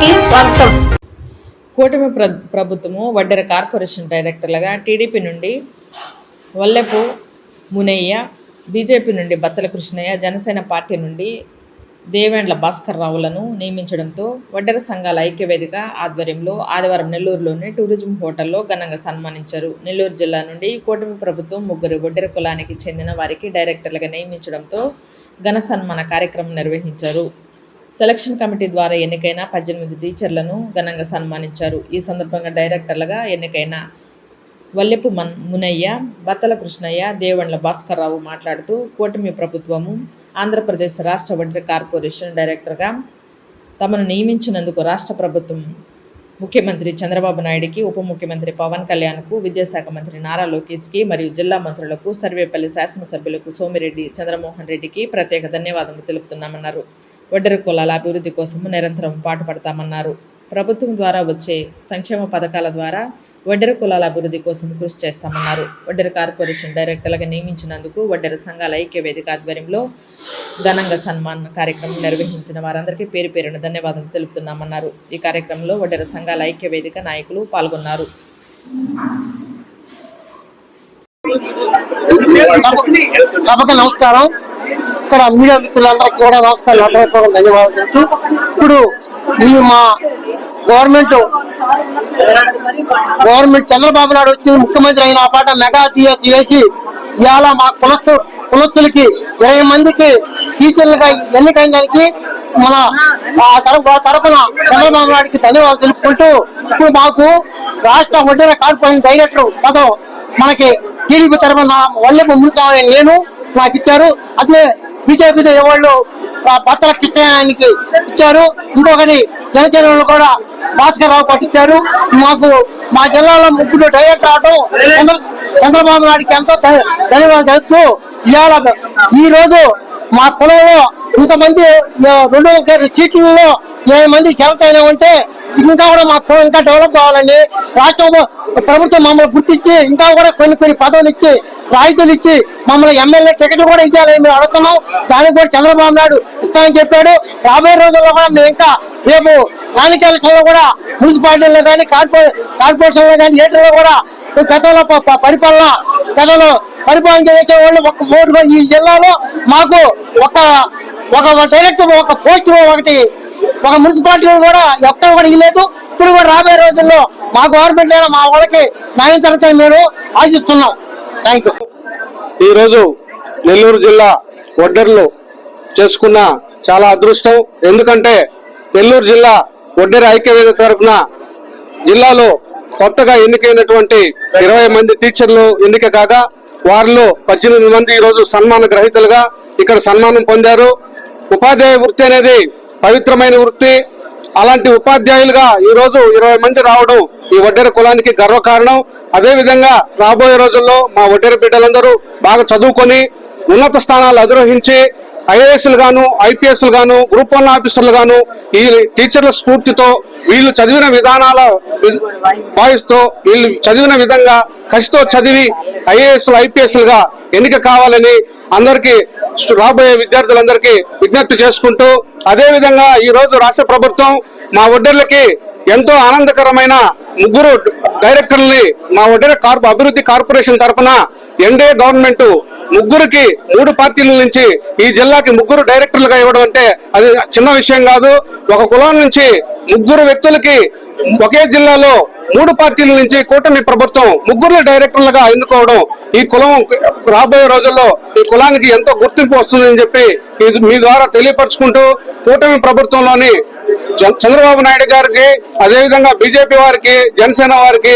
కి స్వాగతం కూటమి ప్రభుత్వము వడ్డెర కార్పొరేషన్ డైరెక్టర్లుగా టీడీపీ నుండి వల్లెపు మునయ్య బీజేపీ నుండి బత్తల కృష్ణయ్య జనసేన పార్టీ నుండి దేవేండ్ల భాస్కర్ రావులను నియమించడంతో వడ్డెర సంఘాల ఐక్యవేదిక ఆధ్వర్యంలో ఆదివారం నెల్లూరులోని టూరిజం హోటల్లో ఘనంగా సన్మానించారు. నెల్లూరు జిల్లా నుండి కూటమి ప్రభుత్వం ముగ్గురు వడ్డెర కులానికి చెందిన వారికి డైరెక్టర్లుగా నియమించడంతో ఘన సన్మాన కార్యక్రమం నిర్వహించారు. సెలక్షన్ కమిటీ ద్వారా ఎన్నికైన పద్దెనిమిది టీచర్లను ఘనంగా సన్మానించారు. ఈ సందర్భంగా డైరెక్టర్లుగా ఎన్నికైన వల్లెపు మన్ మునయ్య బత్తల కృష్ణయ్య దేవండ్ల భాస్కర్రావు మాట్లాడుతూ కూటమి ప్రభుత్వము ఆంధ్రప్రదేశ్ రాష్ట్ర వడ్డీ కార్పొరేషన్ డైరెక్టర్గా తమను నియమించినందుకు రాష్ట్ర ప్రభుత్వం ముఖ్యమంత్రి చంద్రబాబు నాయుడికి ఉప ముఖ్యమంత్రి పవన్ కళ్యాణ్కు విద్యాశాఖ మంత్రి నారా లోకేష్కి మరియు జిల్లా మంత్రులకు సర్వేపల్లి శాసనసభ్యులకు సోమిరెడ్డి చంద్రమోహన్ రెడ్డికి ప్రత్యేక ధన్యవాదాలు తెలుపుతున్నామన్నారు. ఒడ్డరి కులాల అభివృద్ధి కోసం నిరంతరం పాటుపడతామన్నారు. ప్రభుత్వం ద్వారా వచ్చే సంక్షేమ పథకాల ద్వారా వడ్డెర కులాల అభివృద్ధి కోసం కృషి చేస్తామన్నారు. వడ్డెర కార్పొరేషన్ డైరెక్టర్లుగా నియమించినందుకు వడ్డెర సంఘాల ఐక్య వేదిక ఆధ్వర్యంలో ఘనంగా సన్మాన కార్యక్రమం నిర్వహించిన వారందరికీ పేరు పేరున ధన్యవాదాలు తెలుపుతున్నామన్నారు. ఈ కార్యక్రమంలో వడ్డెర సంఘాల ఐక్య వేదిక నాయకులు పాల్గొన్నారు. సభకు నమస్కారం. ఇక్కడ మీడియా మిత్రులందరికీ కూడా నమస్కారం హృదయపూర్వక ధన్యవాదాలు. చెప్తూ ఇప్పుడు ఈ మా గవర్నమెంట్ గవర్నమెంట్ చంద్రబాబు నాయుడు వచ్చి ముఖ్యమంత్రి అయిన ఆ పాట మెగా టీఎస్ వేసి ఇవాళ మా కులస్తు కులస్తులకి ఇరవై మందికి టీచర్లుగా ఎన్నికైన దానికి మన ఆ తరపున చంద్రబాబు నాయుడికి ధన్యవాదాలు తెలుపుకుంటూ ఇప్పుడు మాకు రాష్ట్ర వడ్డీల కార్పొరేషన్ డైరెక్టర్ పదం మనకి టీడీపీ తరఫున వల్లెపు ముందు నేను నాకు ఇచ్చారు అట్లే బీజేపీ ఎవరు పత్ర కిచ్చడానికి ఇచ్చారు. ఇంకొకటి జనసేనలు కూడా భాస్కర్ రావు పట్టించారు. మాకు మా జిల్లాలో ముగ్గురు డైరెక్టర్ రావడం చంద్రబాబు నాయుడికి ఎంతో ధన్యవాదాలు తెలుపుతూ ఇవాళ ఈ రోజు మా కులంలో ఇంతమంది రెండు సీట్లలో ఇరవై మంది చేరతైనా ఉంటే ఇంకా కూడా మా కులం ఇంకా డెవలప్ కావాలని రాష్ట్రం ప్రభుత్వం మమ్మల్ని గుర్తించి ఇంకా కూడా కొన్ని కొన్ని పదవులు ఇచ్చి రాయితీలు ఇచ్చి మమ్మల్ని ఎమ్మెల్యే టికెట్లు కూడా ఇవ్వాలని మేము అడుగుతున్నాం. దానికి కూడా చంద్రబాబు నాయుడు ఇస్తామని చెప్పాడు. రాబోయే రోజుల్లో కూడా మేము ఇంకా రేపు స్థానిక ఎలక్షన్లో కూడా మున్సిపాలిటీలో కానీ కార్పొరే కార్పొరేషన్లో కానీ ఏటర్లో కూడా గతంలో పరిపాలన గతంలో పరిపాలన చేసే వాళ్ళు ఒక మూడు ఈ జిల్లాలో మాకు ఒక ఒక డైరెక్ట్ ఒక పోస్ట్ ఒకటి ఒక మున్సిపాలిటీ కూడా ఎక్కడ కూడా ఇవ్వలేదు ఇప్పుడు కూడా రాబోయే రోజుల్లో మా గవర్నమెంట్ అయినా మా వాళ్ళకి న్యాయం జరుగుతాయని మేము ఆశిస్తున్నాం. థ్యాంక్ యూ ఈరోజు నెల్లూరు జిల్లా ఒడ్డర్లు చేసుకున్న చాలా అదృష్టం. ఎందుకంటే నెల్లూరు జిల్లా ఒడ్డెర ఐక్యవేద తరఫున జిల్లాలో కొత్తగా ఎన్నికైనటువంటి ఇరవై మంది టీచర్లు ఎన్నిక కాగా వారిలో పద్దెనిమిది మంది ఈరోజు సన్మాన గ్రహీతలుగా ఇక్కడ సన్మానం పొందారు. ఉపాధ్యాయ వృత్తి అనేది పవిత్రమైన వృత్తి. అలాంటి ఉపాధ్యాయులుగా ఈరోజు ఇరవై మంది రావడం ఈ వడ్డెర కులానికి గర్వకారణం. అదేవిధంగా రాబోయే రోజుల్లో మా వడ్డెర బిడ్డలందరూ బాగా చదువుకొని ఉన్నత స్థానాలు అధిరోహించి ఐఏఎస్లు గాను ఐపీఎస్లు గాను గ్రూప్ వన్ ఆఫీసర్లు గాను ఈ టీచర్ల స్ఫూర్తితో వీళ్ళు చదివిన విధానాల వాయిస్తో వీళ్ళు చదివిన విధంగా కసితో చదివి ఐఏఎస్లు ఐపీఎస్లుగా ఎన్నిక కావాలని అందరికీ రాబోయే విద్యార్థులందరికీ విజ్ఞప్తి చేసుకుంటూ అదేవిధంగా ఈరోజు ఈ రోజు రాష్ట్ర ప్రభుత్వం మా ఒడ్డర్లకి ఎంతో ఆనందకరమైన ముగ్గురు డైరెక్టర్లని మా ఒడ్డర కార్ అభివృద్ధి కార్పొరేషన్ తరఫున ఎన్డీఏ గవర్నమెంట్ ముగ్గురికి మూడు పార్టీల నుంచి ఈ జిల్లాకి ముగ్గురు డైరెక్టర్లుగా ఇవ్వడం అంటే అది చిన్న విషయం కాదు. ఒక కులం నుంచి ముగ్గురు వ్యక్తులకి ఒకే జిల్లాలో మూడు పార్టీల నుంచి కూటమి ప్రభుత్వం ముగ్గురు డైరెక్టర్లుగా ఎన్నుకోవడం ఈ కులం రాబోయే రోజుల్లో ఈ కులానికి ఎంతో గుర్తింపు వస్తుందని చెప్పి మీ ద్వారా తెలియపరచుకుంటూ కూటమి ప్రభుత్వంలోని చంద్రబాబు నాయుడు గారికి అదేవిధంగా బీజేపీ వారికి జనసేన వారికి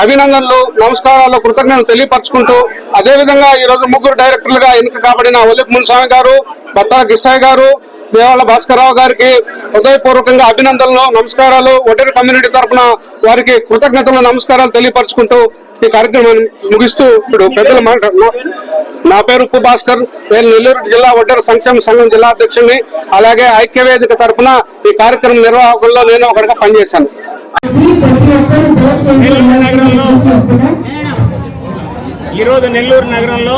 అభినందనలు నమస్కారాలు కృతజ్ఞతలు తెలియపరచుకుంటూ అదే విధంగా ఈ రోజు ముగ్గురు డైరెక్టర్లుగా ఎన్నిక కాబడిన ఒలిప్ మునిస్వామి గారు బత్తాల కృష్ణయ్య గారు దేవాల భాస్కరరావు గారికి హృదయపూర్వకంగా అభినందనలు నమస్కారాలు. ఒడ్డెర కమ్యూనిటీ తరఫున వారికి కృతజ్ఞతలు నమస్కారాలు తెలియపరచుకుంటూ ఈ కార్యక్రమాన్ని ముగిస్తూ ఇప్పుడు పెద్దల నా పేరు ఉప్పు భాస్కర్. నేను నెల్లూరు జిల్లా ఒడ్డెర సంక్షేమ సంఘం జిల్లా అధ్యక్షుడిని. అలాగే ఐక్యవేదిక తరఫున ఈ కార్యక్రమం నిర్వాహకుల్లో నేను ఒకటిగా పనిచేశాను. ఈరోజు నెల్లూరు నగరంలో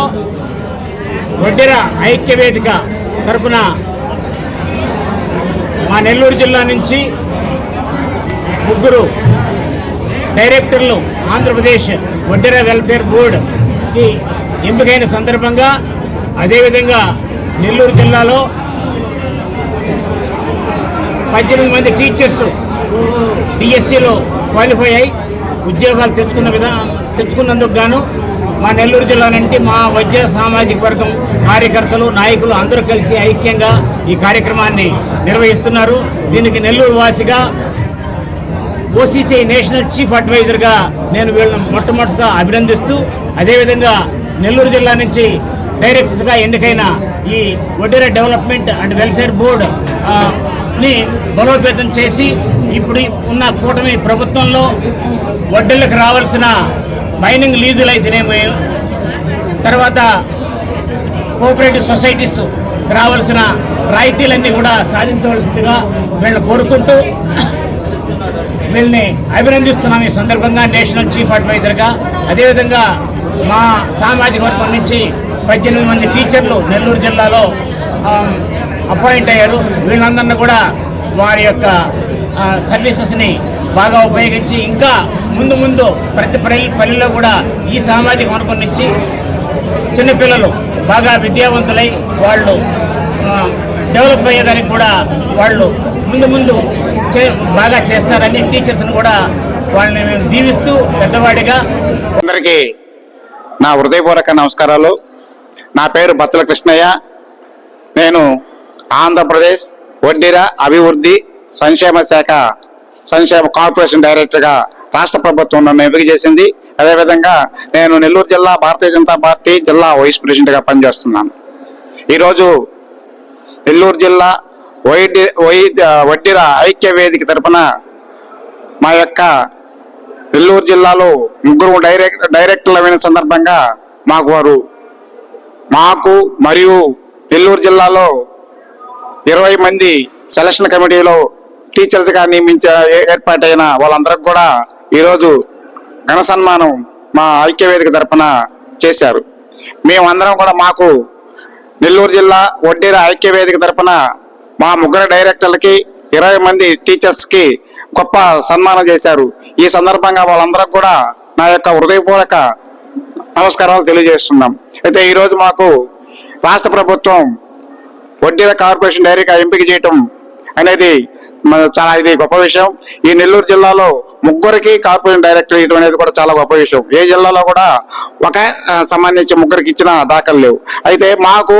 వడ్డెర ఐక్య వేదిక తరపున మా నెల్లూరు జిల్లా నుంచి ముగ్గురు డైరెక్టర్లు ఆంధ్రప్రదేశ్ వడ్డెర వెల్ఫేర్ బోర్డుకి ఎంపికైన సందర్భంగా అదేవిధంగా నెల్లూరు జిల్లాలో పద్దెనిమిది మంది టీచర్స్ డిఎస్సిలో క్వాలిఫై అయి ఉద్యోగాలు తెచ్చుకున్న విధా తెచ్చుకున్నందుకు గాను మా నెల్లూరు జిల్లా నుండి మా వైద్య సామాజిక వర్గం కార్యకర్తలు నాయకులు అందరూ కలిసి ఐక్యంగా ఈ కార్యక్రమాన్ని నిర్వహిస్తున్నారు. దీనికి నెల్లూరు వాసిగా ఓసీసీ నేషనల్ చీఫ్ అడ్వైజర్గా నేను వీళ్ళని మొట్టమొదటిగా అభినందిస్తూ అదేవిధంగా నెల్లూరు జిల్లా నుంచి డైరెక్టర్స్గా ఎన్నికైన ఈ వడ్డెర డెవలప్మెంట్ అండ్ వెల్ఫేర్ బోర్డ్ని ని బలోపేతం చేసి ఇప్పుడు ఉన్న కూటమి ప్రభుత్వంలో వడ్డెలకు రావాల్సిన మైనింగ్ లీజులు అయితేనేమి తర్వాత కోఆపరేటివ్ సొసైటీస్ రావాల్సిన రాయితీలన్నీ కూడా సాధించవలసిందిగా వీళ్ళని కోరుకుంటూ వీళ్ళని అభినందిస్తున్నాం ఈ సందర్భంగా నేషనల్ చీఫ్ అడ్వైజర్గా. అదేవిధంగా మా సామాజిక వర్గం నుంచి పద్దెనిమిది మంది టీచర్లు నెల్లూరు జిల్లాలో అపాయింట్ అయ్యారు. వీళ్ళందరినీ కూడా వారి యొక్క సర్వీసెస్ని బాగా ఉపయోగించి ఇంకా ముందు ముందు ప్రతి పల్లె పల్లెలో కూడా ఈ సామాజిక వర్గం నుంచి చిన్నపిల్లలు బాగా విద్యావంతులై వాళ్ళు డెవలప్ అయ్యేదానికి కూడా వాళ్ళు ముందు ముందు చే బాగా చేస్తారని టీచర్స్ని కూడా వాళ్ళని మేము దీవిస్తూ పెద్దవాడిగా అందరికీ నా హృదయపూర్వక నమస్కారాలు. నా పేరు బత్తల కృష్ణయ్య. నేను ఆంధ్రప్రదేశ్ వడ్డీర అభివృద్ధి సంక్షేమ శాఖ సంక్షేమ కార్పొరేషన్ డైరెక్టర్గా రాష్ట్ర ప్రభుత్వం నన్ను ఎంపిక చేసింది. అదేవిధంగా నేను నెల్లూరు జిల్లా భారతీయ జనతా పార్టీ జిల్లా వైస్ ప్రెసిడెంట్గా పనిచేస్తున్నాను. ఈరోజు నెల్లూరు జిల్లా వైద్య వైద్య వడ్డీర ఐక్య వేదిక తరఫున మా యొక్క నెల్లూరు జిల్లాలో ముగ్గురు డైరెక్ట్ డైరెక్టర్లు అయిన సందర్భంగా మాకు వారు మాకు మరియు నెల్లూరు జిల్లాలో ఇరవై మంది సెలక్షన్ కమిటీలో టీచర్స్గా నియమించ ఏర్పాటైన వాళ్ళందరికి కూడా ఈరోజు ఘన సన్మానం మా ఐక్యవేదిక తరఫున చేశారు. మేమందరం కూడా మాకు నెల్లూరు జిల్లా వడ్డీర ఐక్యవేదిక తరఫున మా ముగ్గురు డైరెక్టర్లకి ఇరవై మంది టీచర్స్కి గొప్ప సన్మానం చేశారు. ఈ సందర్భంగా వాళ్ళందరికి కూడా నా యొక్క హృదయపూర్వక నమస్కారాలు తెలియజేస్తున్నాం. అయితే ఈరోజు మాకు రాష్ట్ర ప్రభుత్వం వడ్డీల కార్పొరేషన్ డైరీగా ఎంపిక చేయటం అనేది చాలా ఇది గొప్ప విషయం. ఈ నెల్లూరు జిల్లాలో ముగ్గురికి కార్పొరేషన్ డైరెక్టర్ ఇవ్వడం అనేది కూడా చాలా గొప్ప విషయం. ఏ జిల్లాలో కూడా ఒక సంబంధించి ముగ్గురికి ఇచ్చిన దాఖలు లేవు. అయితే మాకు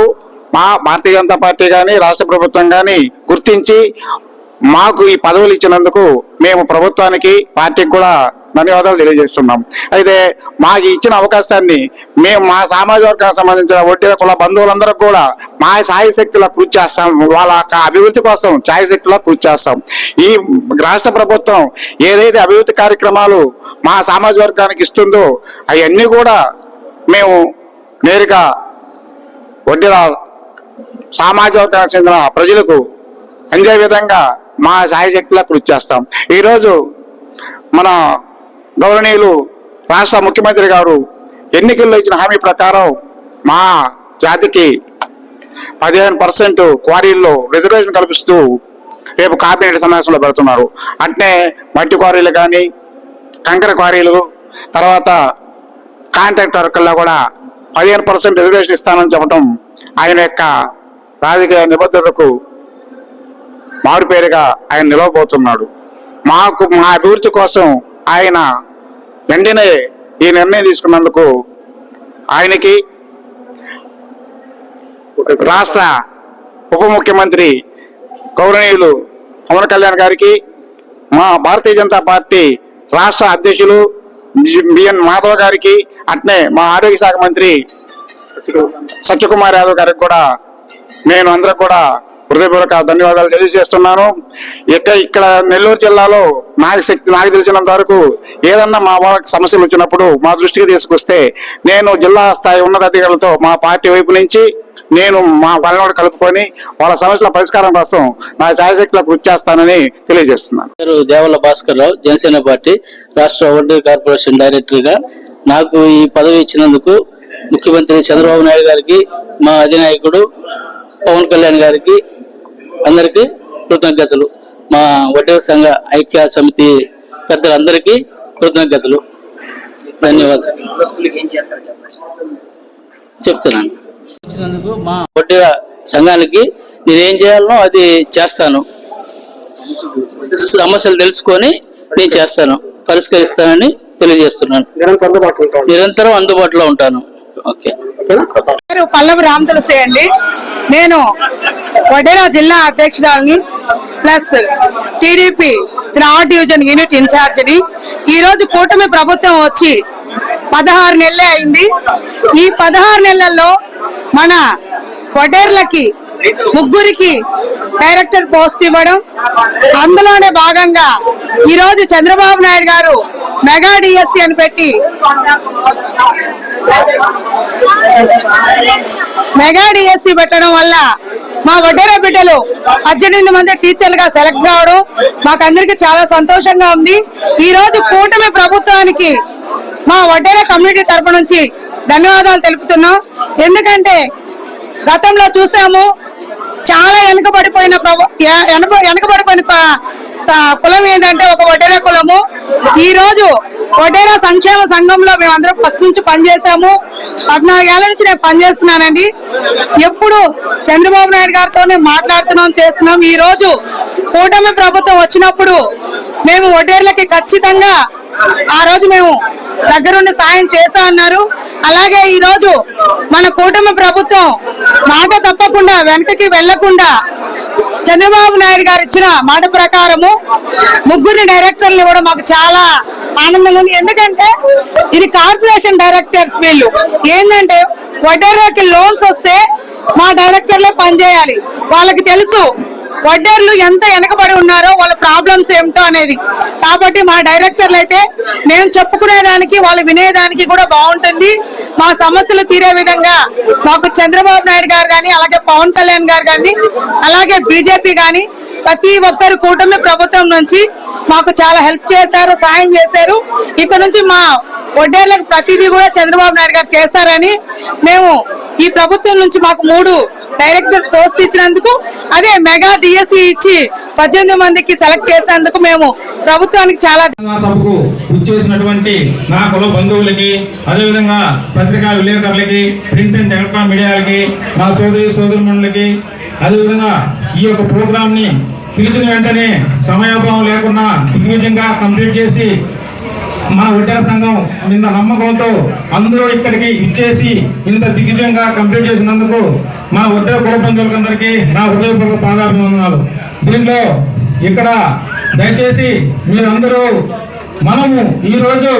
మా భారతీయ జనతా పార్టీ కానీ రాష్ట్ర ప్రభుత్వం కానీ గుర్తించి మాకు ఈ పదవులు ఇచ్చినందుకు మేము ప్రభుత్వానికి పార్టీకి కూడా ధన్యవాదాలు తెలియజేస్తున్నాం. అయితే మాకు ఇచ్చిన అవకాశాన్ని మేము మా సామాజిక వర్గానికి సంబంధించిన ఒట్టిన కుల బంధువులందరూ కూడా మా సాయశక్తిలో కృషి చేస్తాం. వాళ్ళ అభివృద్ధి కోసం సాయశక్తిలో కృషి చేస్తాం. ఈ రాష్ట్ర ప్రభుత్వం ఏదైతే అభివృద్ధి కార్యక్రమాలు మా సామాజిక వర్గానికి ఇస్తుందో అవన్నీ కూడా మేము నేరుగా వడ్డీల సామాజిక వర్గానికి చెందిన ప్రజలకు అందే విధంగా మా సాయశక్తిలో కృషి చేస్తాం. ఈరోజు మన గౌరవనీయులు రాష్ట్ర ముఖ్యమంత్రి గారు ఎన్నికల్లో ఇచ్చిన హామీ ప్రకారం మా జాతికి పదిహేను పర్సెంట్ క్వారీల్లో రిజర్వేషన్ కల్పిస్తూ రేపు కేబినెట్ సమావేశంలో పెడుతున్నారు. అట్నే మట్టి క్వారీలు కానీ కంకర క్వారీలు తర్వాత కాంట్రాక్ట్ వర్కర్లో కూడా పదిహేను పర్సెంట్ రిజర్వేషన్ ఇస్తానని చెప్పడం ఆయన యొక్క రాజకీయ నిబద్ధతకు మారు పేరుగా ఆయన నిలవబోతున్నాడు. మాకు మా అభివృద్ధి కోసం ఆయన వెంటనే ఈ నిర్ణయం తీసుకున్నందుకు ఆయనకి రాష్ట్ర ఉప ముఖ్యమంత్రి గౌరవనీయులు పవన్ కళ్యాణ్ గారికి మా భారతీయ జనతా పార్టీ రాష్ట్ర అధ్యక్షులు బిఎన్ మాధవ్ గారికి అట్నే మా ఆరోగ్య శాఖ మంత్రి సత్యకుమార్ యాదవ్ గారికి కూడా నేను అందరూ కూడా హృదయపూర్వక ధన్యవాదాలు తెలియజేస్తున్నాను. ఇక ఇక్కడ నెల్లూరు జిల్లాలో నాకు శక్తి నాకు తెలిసినంత వరకు ఏదన్నా మా వాళ్ళకి సమస్యలు వచ్చినప్పుడు మా దృష్టికి తీసుకొస్తే నేను జిల్లా స్థాయి ఉన్నతాధికారులతో మా పార్టీ వైపు నుంచి నేను మా వాళ్ళని కలుపుకొని వాళ్ళ సమస్యల పరిష్కారం కోసం నా ఛాయశక్తిలో కృషి చేస్తానని తెలియజేస్తున్నాను. పేరు దేవల భాస్కర్ రావు జనసేన పార్టీ రాష్ట్ర వడ్డీ కార్పొరేషన్ డైరెక్టర్గా నాకు ఈ పదవి ఇచ్చినందుకు ముఖ్యమంత్రి చంద్రబాబు నాయుడు గారికి మా అధినాయకుడు పవన్ కళ్యాణ్ గారికి అందరికి కృతజ్ఞతలు. మా వడ్డీ సంఘ ఐక్య సమితి పెద్దలందరికీ కృతజ్ఞతలు. ధన్యవాదాలు. చెప్తున్నాను. వచ్చినందుకు మా వడ్డీ సంఘానికి నేనేం చేయాలనో అది చేస్తాను. సమస్యలు తెలుసుకొని నేను చేస్తాను. పరిష్కరిస్తానని తెలియజేస్తున్నాను. నిరంతరం అందుబాటులో ఉంటాను. ఓకే. పల్లవి రామ్ తులసి అండి నేను వడేరా జిల్లా అధ్యక్షురాలని ప్లస్ టీడీపీ త్రాడ్ డివిజన్ యూనిట్ ఇన్ఛార్జిని. ఈరోజు కూటమి ప్రభుత్వం వచ్చి పదహారు నెలలే అయింది. ఈ పదహారు నెలల్లో మన వడేర్లకి ముగ్గురికి డైరెక్టర్ పోస్ట్ ఇవ్వడం అందులోనే భాగంగా ఈరోజు చంద్రబాబు నాయుడు గారు మెగా డిఎస్సి అని పెట్టి మెగా డిఎస్సి పెట్టడం వల్ల మా వడ్డేరా బిడ్డలు పద్దెనిమిది మంది టీచర్లుగా సెలెక్ట్ కావడం మాకందరికి చాలా సంతోషంగా ఉంది. ఈ రోజు కూటమి ప్రభుత్వానికి మా వడ్డేరా కమ్యూనిటీ తరపు నుంచి ధన్యవాదాలు తెలుపుతున్నాం. ఎందుకంటే గతంలో చూసాము చాలా వెనుకబడిపోయిన ప్రభు- వెనుకబడిపోయిన కులం ఏంటంటే ఒక వడ్డేరా కులము. ఈ రోజు వడ్డేరా సంక్షేమ సంఘంలో మేమందరం ఫస్ట్ నుంచి పనిచేసాము పద్నాలుగేళ్ళ నుంచి నేను పనిచేస్తున్నానండి. ఎప్పుడు చంద్రబాబు నాయుడు గారితోనే మాట్లాడుతున్నాం చేస్తున్నాం. ఈ రోజు కూటమి ప్రభుత్వం వచ్చినప్పుడు మేము ఒటేర్లకి ఖచ్చితంగా ఆ రోజు మేము దగ్గరుండి సాయం చేస్తా అన్నారు. అలాగే ఈ రోజు మన కూటమి ప్రభుత్వం మాట తప్పకుండా వెనకకి వెళ్ళకుండా చంద్రబాబు నాయుడు గారు ఇచ్చిన మాట ప్రకారము ముగ్గురిని డైరెక్టర్లు కూడా మాకు చాలా ఆనందంగా ఉంది. ఎందుకంటే ఇది కార్పొరేషన్ డైరెక్టర్స్ వీళ్ళు. ఏంటంటే వడ్డర్లకి లోన్స్ వస్తే మా డైరెక్టర్లే పనిచేయాలి వాళ్ళకి తెలుసు వడ్డర్లు ఎంత వెనకబడి ఉన్నారో వాళ్ళ ప్రాబ్లమ్స్ ఏమిటో అనేది. కాబట్టి మా డైరెక్టర్లు అయితే మేము చెప్పుకునేదానికి వాళ్ళు వినేదానికి కూడా బాగుంటుంది. మా సమస్యలు తీరే విధంగా మాకు చంద్రబాబు నాయుడు గారు కానీ అలాగే పవన్ కళ్యాణ్ గారు కానీ అలాగే బీజేపీ కానీ ప్రతి ఒక్కరు కూటమి ప్రభుత్వం నుంచి మాకు చాలా హెల్ప్ చేశారు సాయం చేశారు. ఇక్కడ నుంచి మా వడ్డేర్లకు ప్రతిదీ కూడా చంద్రబాబు నాయుడు గారు చేస్తారని మేము ఈ ప్రభుత్వం నుంచి మాకు మూడు డైరెక్టర్ పోస్ట్ ఇచ్చినందుకు అదే మెగా డిఎస్సి ఇచ్చి పద్దెనిమిది మందికి సెలెక్ట్ చేసినందుకు మేము ప్రభుత్వానికి చాలా తెలంగాణ సభకు ఇచ్చేసినటువంటి నా కుల బంధువులకి అదేవిధంగా పత్రికా విలేకరులకి ప్రింట్ అండ్ ఎలక్ట్రానిక్ మీడియాలకి నా సోదరి సోదరుమణులకి అదేవిధంగా ఈ యొక్క ప్రోగ్రామ్ని పిలిచిన వెంటనే సమయోభావం లేకుండా దిగ్విజయంగా కంప్లీట్ చేసి మన ఒడ్డెర సంఘం నిన్న నమ్మకంతో అందరూ ఇక్కడికి ఇచ్చేసి ఇంత దిగ్విజయంగా కంప్లీట్ చేసినందుకు మా ఒడ్డెర కుల నా హృదయపూర్వక పాదాభివందనాలు. దీంట్లో ఇక్కడ దయచేసి మీరందరూ మనము ఈరోజు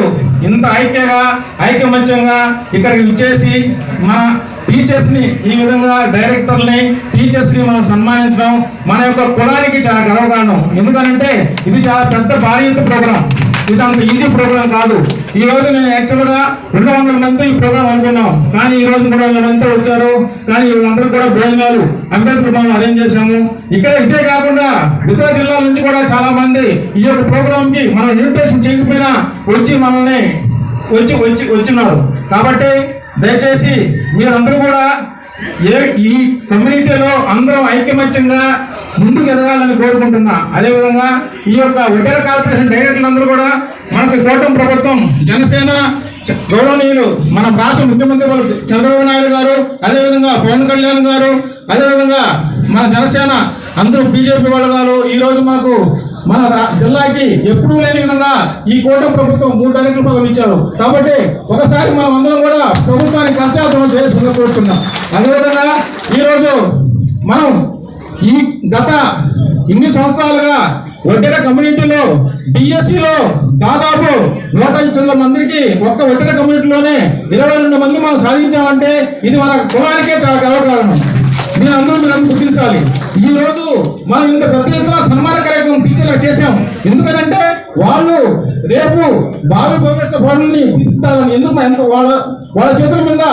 ఇంత ఐక్యగా ఐకమత్యంగా ఇక్కడికి ఇచ్చేసి మా టీచర్స్ని ఈ విధంగా డైరెక్టర్ని టీచర్స్ని మనం సన్మానించడం మన యొక్క కులానికి చాలా గర్వకారణం. ఎందుకనంటే ఇది చాలా పెద్ద భారీ ప్రోగ్రాం ఇది అంత ఈజీ ప్రోగ్రాం కాదు. ఈ రోజు నేను యాక్చువల్గా రెండు వందల మందితో ఈ ప్రోగ్రాం అనుకున్నాం. కానీ ఈ రోజు మూడు వందల మందితో వచ్చారు. కానీ వీళ్ళందరూ కూడా భోజనాలు అంబేద్కర్ భవన్ అరేంజ్ చేశాము. ఇక్కడ ఇదే కాకుండా ఇతర జిల్లాల నుంచి కూడా చాలా మంది ఈ యొక్క ప్రోగ్రామ్కి మనం ఇన్విటేషన్ చేయకపోయినా వచ్చి మనల్ని వచ్చి వచ్చి వచ్చినారు. కాబట్టి దయచేసి మీరందరూ కూడా ఏ ఈ కమ్యూనిటీలో అందరం ఐకమత్యంగా ముందుకు ఎదగాలని కోరుకుంటున్నా. అదేవిధంగా ఈ యొక్క ఒడ్డెర కార్పొరేషన్ డైరెక్టర్లు అందరూ కూడా మనకు కూటమి ప్రభుత్వం జనసేన గౌరవనీయులు మన రాష్ట్ర ముఖ్యమంత్రి చంద్రబాబు నాయుడు గారు అదేవిధంగా పవన్ కళ్యాణ్ గారు అదేవిధంగా మన జనసేన అందరూ బీజేపీ వాళ్ళు గారు ఈరోజు మాకు మన రా- జిల్లాకి ఎప్పుడూ లేని విధంగా ఈ కూటమి ప్రభుత్వం మూడు డైరెక్టర్ పదవులు ఇచ్చారు. కాబట్టి ఒకసారి మనం అందరం కూడా ప్రభుత్వానికి కర్చార్థం చేసుకుని కోరుతున్నాం అదేవిధంగా ఈరోజు మనం ఈ గత ఇన్ని సంవత్సరాలుగా ఒడ్డెర కమ్యూనిటీలో డిఎస్సిలో దాదాపు నూట చిన్న మందికి ఒక్క ఒడ్డెర కమ్యూనిటీలోనే ఇరవై రెండు మంది మనం సాధించామంటే ఇది మన కులానికే చాలా గర్వకారణం. మీరు అందరూ మీరు గుర్తించాలి. ఈ రోజు మనం ఇంత పెద్ద ఎత్తున సన్మాన కార్యక్రమం టీచర్ల విషయం. ఎందుకనంటే వాళ్ళు రేపు భావి భవిష్యత్తు పనుల్ని తీర్చిదిద్దాలని ఎందుకు ఎంత వాళ్ళ వాళ్ళ చేతుల మీద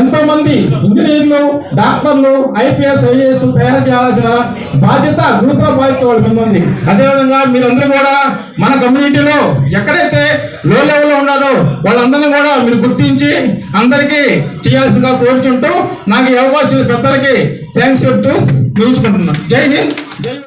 ఎంతో మంది ఇంజనీర్లు డాక్టర్లు ఐపీఎస్ ఐఏఎస్ తయారు చేయాల్సిన బాధ్యత గురుతర బాధ్యత వాళ్ళ మీద ఉంది. అదేవిధంగా మీరందరూ కూడా మన కమ్యూనిటీలో ఎక్కడైతే లో లెవెల్లో ఉన్నారో వాళ్ళందరినీ కూడా మీరు గుర్తించి అందరికీ చేయాల్సిందిగా కోరుచుంటూ నాకు ఈ అవకాశం పెద్దలకి థ్యాంక్స్ చెప్తూ ముగించుకుంటున్నాను. జై హింద్. జై